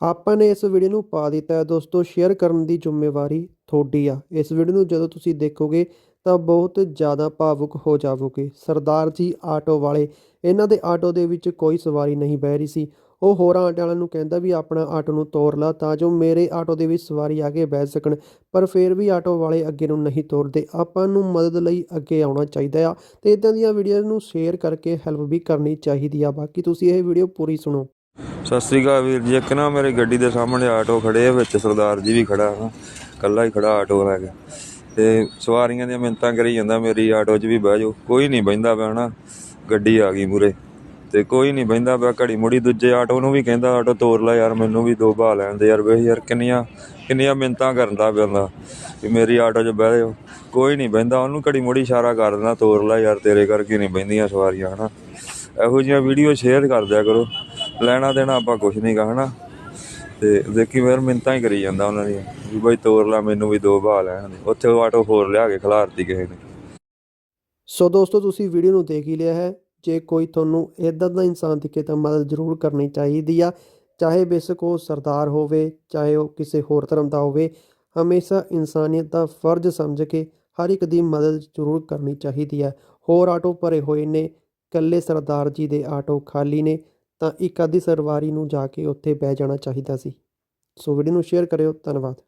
ਆਪਾਂ ਨੇ ਇਸ ਵੀਡੀਓ ਨੂੰ ਪਾ ਦਿੱਤਾ ਹੈ। ਦੋਸਤੋ ਸ਼ੇਅਰ ਕਰਨ ਦੀ ਜ਼ਿੰਮੇਵਾਰੀ ਤੁਹਾਡੀ ਆ। ਇਸ ਵੀਡੀਓ ਨੂੰ ਜਦੋਂ ਤੁਸੀਂ ਦੇਖੋਗੇ ਤਾਂ ਬਹੁਤ ਜ਼ਿਆਦਾ ਭਾਵੁਕ ਹੋ ਜਾਵੋਗੇ। ਸਰਦਾਰ ਜੀ ਆਟੋ ਵਾਲੇ, ਇਹਨਾਂ ਦੇ ਆਟੋ ਦੇ ਵਿੱਚ ਕੋਈ ਸਵਾਰੀ ਨਹੀਂ ਬਹਿ ਰਹੀ ਸੀ। ਉਹ ਹੋਰਾਂ ਆਟੋ ਵਾਲਿਆਂ ਨੂੰ ਕਹਿੰਦਾ ਵੀ ਆਪਣਾ ਆਟੋ ਨੂੰ ਤੋਰ ਲਾ ਤਾਂ ਜੋ ਮੇਰੇ ਆਟੋ ਦੇ ਵਿੱਚ ਸਵਾਰੀ ਆ ਕੇ ਬਹਿ ਸਕਣ, ਪਰ ਫਿਰ ਵੀ ਆਟੋ ਵਾਲੇ ਅੱਗੇ ਨੂੰ ਨਹੀਂ ਤੋਰਦੇ। ਆਪਾਂ ਨੂੰ ਮਦਦ ਲਈ ਅੱਗੇ ਆਉਣਾ ਚਾਹੀਦਾ ਆ ਤੇ ਇਦਾਂ ਦੀਆਂ ਵੀਡੀਓਜ਼ ਨੂੰ ਸ਼ੇਅਰ ਕਰਕੇ ਹੈਲਪ ਵੀ ਕਰਨੀ ਚਾਹੀਦੀ ਆ। ਬਾਕੀ ਤੁਸੀਂ ਇਹ ਵੀਡੀਓ ਪੂਰੀ ਸੁਣੋ। ਸਤਿ ਸ੍ਰੀ ਅਕਾਲ ਵੀਰ ਜੀ। ਇੱਕ ਨਾ ਮੇਰੇ ਗੱਡੀ ਦੇ ਸਾਹਮਣੇ ਆਟੋ ਖੜੇ ਆ, ਵਿੱਚ ਸਰਦਾਰ ਜੀ ਵੀ ਖੜਾ ਹੈ ਕੱਲਾ ਹੀ ਖੜਾ ਆਟੋ ਲੈ ਕੇ। ਤੇ ਸਵਾਰੀਆਂ ਦੀਆਂ ਮਿੰਤਾਂ ਕਰੀ ਜਾਂਦਾ ਮੇਰੀ, ਆਟੋ 'ਚ ਵੀ ਬਹਿ ਜਾਓ। ਕੋਈ ਨਹੀਂ ਬਹਿੰਦਾ ਪਿਆ ਨਾ, ਗੱਡੀ ਆ ਗਈ ਮੂਰੇ ਤੇ ਕੋਈ ਨਹੀਂ ਬਹਿੰਦਾ ਪਿਆ, ਘੜੀ ਮੁੜੀ ਦੂਜੇ ਆਟੋ ਨੂੰ ਵੀ ਕਹਿੰਦਾ, ਆਟੋ ਤੋਰ ਲੈ ਯਾਰ, ਮੈਨੂੰ ਵੀ ਦੋ ਭਾ ਲੈਣ ਦੇ ਯਾਰ। ਵੇ ਯਾਰ ਕਿੰਨੀਆਂ ਕਿੰਨੀਆਂ ਮਿੰਤਾਂ ਕਰਦਾ ਪਿਆ ਕਿ ਮੇਰੀ ਆਟੋ 'ਚ ਬਹਿ ਜਾਓ। ਕੋਈ ਨਹੀਂ ਬਹਿੰਦਾ, ਉਹਨੂੰ ਘੜੀ ਮੁੜੀ ਇਸ਼ਾਰਾ ਕਰ ਦਿੰਦਾ, ਤੋਰ ਲੈ ਯਾਰ, ਤੇਰੇ ਕਰਕੇ ਨਹੀਂ ਬਹਿੰਦੀਆਂ ਸਵਾਰੀਆਂ ਹਨਾ। ਇਹੋ ਜਿਹੀਆਂ ਵੀਡੀਓ ਸ਼ੇਅਰ ਕਰ ਦਿਆ ਕਰੋ। ਲੈਣਾ ਦੇਣਾ ਆਪਾਂ ਕੁਝ ਨਹੀਂ ਹਨਾ। ਤੇ ਦੇਖੀ ਫਿਰ ਮਿੰਤਾਂ ਹੀ ਕਰੀ ਜਾਂਦਾ ਉਹਨਾਂ ਦੀਆਂ, ਵੀ ਬਾਈ ਤੋਰ ਲਾ, ਮੈਨੂੰ ਵੀ ਦੋ ਬਹਾ ਲੈਣ ਦੇ। ਉੱਥੇ ਆਟੋ ਹੋਰ ਲਿਆ ਕੇ ਖਿਲਾਰਤੀ ਕਿਸੇ ਨੇ। ਸੋ ਦੋਸਤੋ, ਤੁਸੀਂ ਵੀਡੀਓ ਨੂੰ ਦੇਖ ਹੀ ਲਿਆ ਹੈ। ਜੇ ਕੋਈ ਤੁਹਾਨੂੰ ਇਦਾਂ ਦਾ ਇਨਸਾਨ ਦਿਖੇ ਤਾਂ ਮਦਦ ਜ਼ਰੂਰ ਕਰਨੀ ਚਾਹੀਦੀ ਆ। ਚਾਹੇ ਬੇਸ਼ੱਕ ਉਹ ਸਰਦਾਰ ਹੋਵੇ, ਚਾਹੇ ਉਹ ਕਿਸੇ ਹੋਰ ਧਰਮ ਦਾ ਹੋਵੇ, ਹਮੇਸ਼ਾ ਇਨਸਾਨੀਅਤ ਦਾ ਫਰਜ਼ ਸਮਝ ਕੇ ਹਰ ਇੱਕ ਦੀ ਮਦਦ ਜ਼ਰੂਰ ਕਰਨੀ ਚਾਹੀਦੀ ਹੈ ਹੋਰ ਆਟੋ ਭਰੇ ਹੋਏ ਨੇ, ਇਕੱਲੇ ਸਰਦਾਰ ਜੀ ਦੇ ਆਟੋ ਖਾਲੀ ਨੇ ਤਾਂ ਇੱਕ ਅੱਧੀ ਸਰਵਾਰੀ ਨੂੰ ਜਾ ਕੇ ਉੱਥੇ ਬਹਿ ਜਾਣਾ ਚਾਹੀਦਾ ਸੀ। ਸੋ ਵੀਡੀਓ ਨੂੰ ਸ਼ੇਅਰ ਕਰਿਓ। ਧੰਨਵਾਦ।